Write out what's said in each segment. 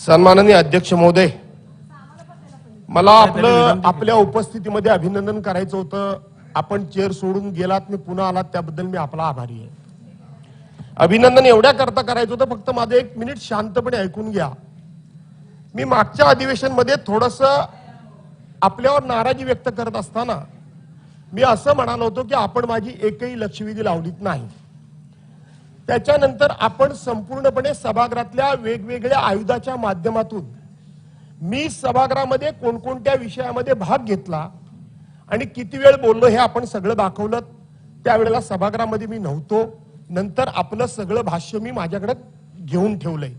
सन्माननीय अध्यक्ष महोदय मला आपलं आपल्या उपस्थितीमध्ये अभिनंदन करायचं होतं. आपण चेअर सोडून गेलात मी पुन्हा आलात त्याबद्दल मी आपला आभारी आहे. अभिनंदन एवढ्या करता करायचं होतं फक्त माझं एक मिनिट शांतपणे ऐकून घ्या. मी मागच्या अधिवेशनमध्ये थोडस आपल्यावर नाराजी व्यक्त करत असताना मी असं म्हणालो होतो की आपण माझी एकही लक्षवेधी लावलीत नाही. त्याच्यानंतर आपण संपूर्णपणे सभागृहातल्या वेगवेगळ्या आयुधाच्या माध्यमातून मी सभागृहामध्ये कोणकोणत्या विषयामध्ये भाग घेतला आणि किती वेळ बोललो हे आपण सगळं दाखवलं त्यावेळेला सभागृहामध्ये मी नव्हतो. नंतर आपलं सगळं भाष्य मी माझ्याकडे घेऊन ठेवलंय.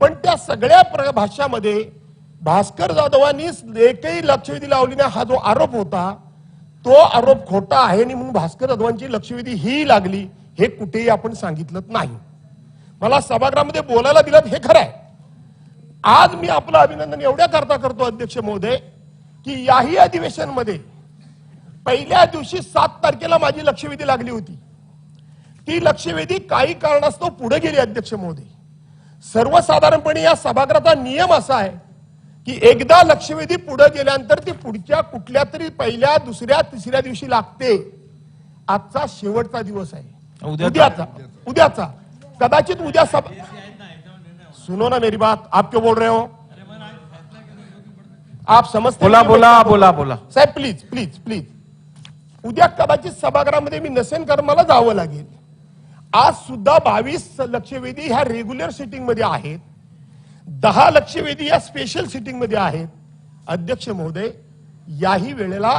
पण त्या सगळ्या प्र- भाष्यामध्ये भास्कर जाधवांनी एकही लक्षवेधी लावली नाही. हा जो आरोप होता तो आरोप खोटा आहे आणि म्हणून भास्कर जाधवांची लक्षवेधी ही लागली. हे कुठेही आपण सांगितलं नाही. मला सभागृहामध्ये बोलायला दिलं हे खरं आहे. आज मी आपलं अभिनंदन एवढ्या करता करतो अध्यक्ष महोदय की याही अधिवेशनमध्ये पहिल्या दिवशी सात तारखेला माझी लक्षवेधी लागली होती. ती लक्षवेधी काही कारणास्तव पुढे गेली अध्यक्ष महोदय. सर्वसाधारणपणे या सभागृहाचा नियम असा आहे की एकदा लक्षवेधी पुढे गेल्यानंतर ती पुढच्या कुठल्या तरी पहिल्या दुसऱ्या तिसऱ्या दिवशी लागते. आजचा शेवटचा दिवस आहे. उद्याचा. उद्याचा. कदाचित उद्या सभा सुनो ना मेरी बात. आप क्यों बोल रहे हो? आप समजते बोला बोल- बोला बोला. साहेब प्लीज प्लीज प्लीज उद्या कदाचित सभागृहामध्ये मी नसेन कारण मला जावं लागेल. आज सुद्धा बावीस लक्षवेधी ह्या रेग्युलर सिटिंगमध्ये आहेत. दहा लक्षवेधी या स्पेशल सिटिंगमध्ये आहेत. अध्यक्ष महोदय याही वेळेला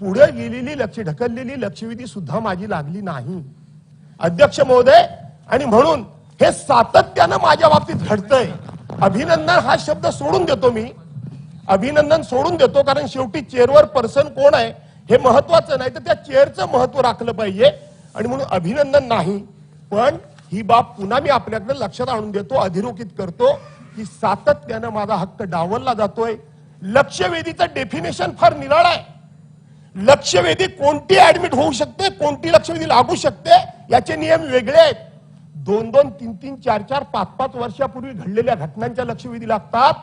पुढे गेलेली लक्ष ढकललेली लक्षवेधी सुद्धा माझी लागली नाही. अध्यक्ष महोदय आणि म्हणून हे सातत्यानं माझ्या बाबतीत घडतंय. अभिनंदन हा शब्द सोडून देतो मी. अभिनंदन सोडून देतो कारण शेवटी चेअरवर पर्सन कोण आहे हे महत्वाचं नाही तर त्या चेअरचं महत्त्व राखलं पाहिजे. आणि म्हणून अभिनंदन नाही पण ही बाब पुन्हा मी आपल्याकडे लक्षात आणून देतो अधिरोखित करतो की सातत्यानं माझा हक्क डावलला जातोय. लक्षवेधीचं डेफिनेशन फार निराळ आहे. लक्षवेधी कोणती ऍडमिट होऊ शकते कोणती लक्षवेधी लागू शकते याचे नियम वेगळे आहेत. दोन दोन तीन तीन चार चार पाच पाच वर्षापूर्वी घडलेल्या घटनांच्या लक्षवेधी लागतात.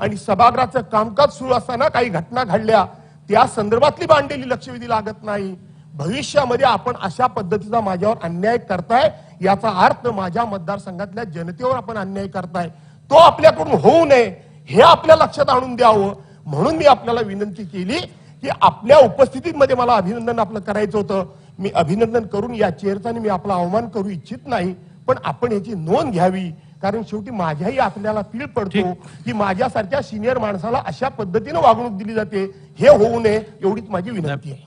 आणि सभागृहाचं कामकाज सुरू असताना काही घटना घडल्या त्या संदर्भातली मांडलेली लक्षवेधी लागत नाही. भविष्यामध्ये आपण अशा पद्धतीचा माझ्यावर अन्याय करताय याचा अर्थ माझ्या मतदारसंघातल्या जनतेवर आपण अन्याय करताय. तो आपल्याकडून होऊ नये हे आपल्या लक्षात आणून द्यावं. म्हणून मी आपल्याला विनंती केली की आपल्या उपस्थितीमध्ये मला अभिनंदन आपलं करायचं होतं. मी अभिनंदन करून या चेअरचा मी आपला अवमान करू इच्छित नाही. पण आपण याची नोंद घ्यावी. कारण शेवटी माझ्याही आपल्याला पीळ पडतो. की माझ्यासारख्या सिनियर माणसाला अशा पद्धतीनं वागणूक दिली जाते. हे होऊ नये एवढीच माझी विनंती आहे.